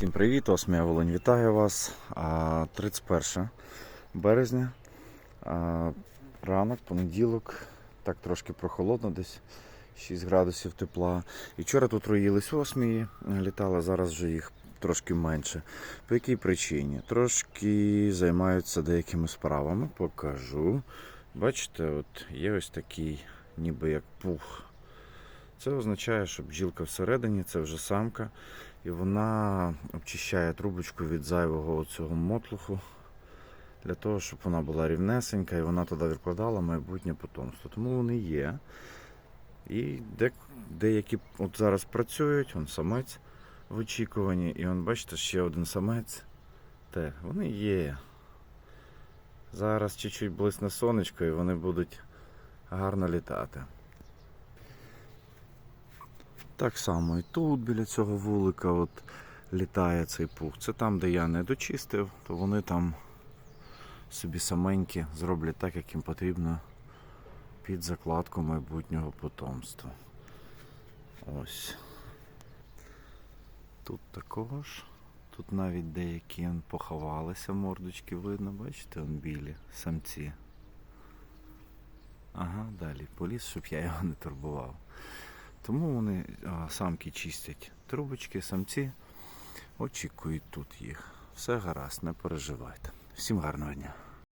Всім привіт, Осмія Волинь, вітаю вас. 31 березня, ранок, понеділок, так трошки прохолодно, десь 6 градусів тепла. І вчора тут роїлись осмії, літали, зараз вже їх трошки менше. По якій причині? Трошки займаються деякими справами, покажу. Бачите, от є ось такий, ніби як пух. Це означає, що бджілка всередині, це вже самка. І вона обчищає трубочку від зайвого цього мотлуху для того, щоб вона була рівнесенька і вона туди відкладала майбутнє потомство. Тому вони є. І деякі от зараз працюють, он самець в очікуванні, і он, бачите, ще один самець. Те, вони є. Зараз чуть-чуть блисне сонечко і вони будуть гарно літати. Так само і тут біля цього вулика от літає цей пух. Це там, де я не дочистив, то вони там собі саменькі зроблять так, як їм потрібно під закладку майбутнього потомства. Ось. Тут також. Тут навіть деякі поховалися, мордочки видно, бачите, он білі самці. Ага, далі поліз, щоб я його не турбував. Тому вони самки чистять трубочки, самці очікують тут їх. Все гаразд, не переживайте. Всім гарного дня.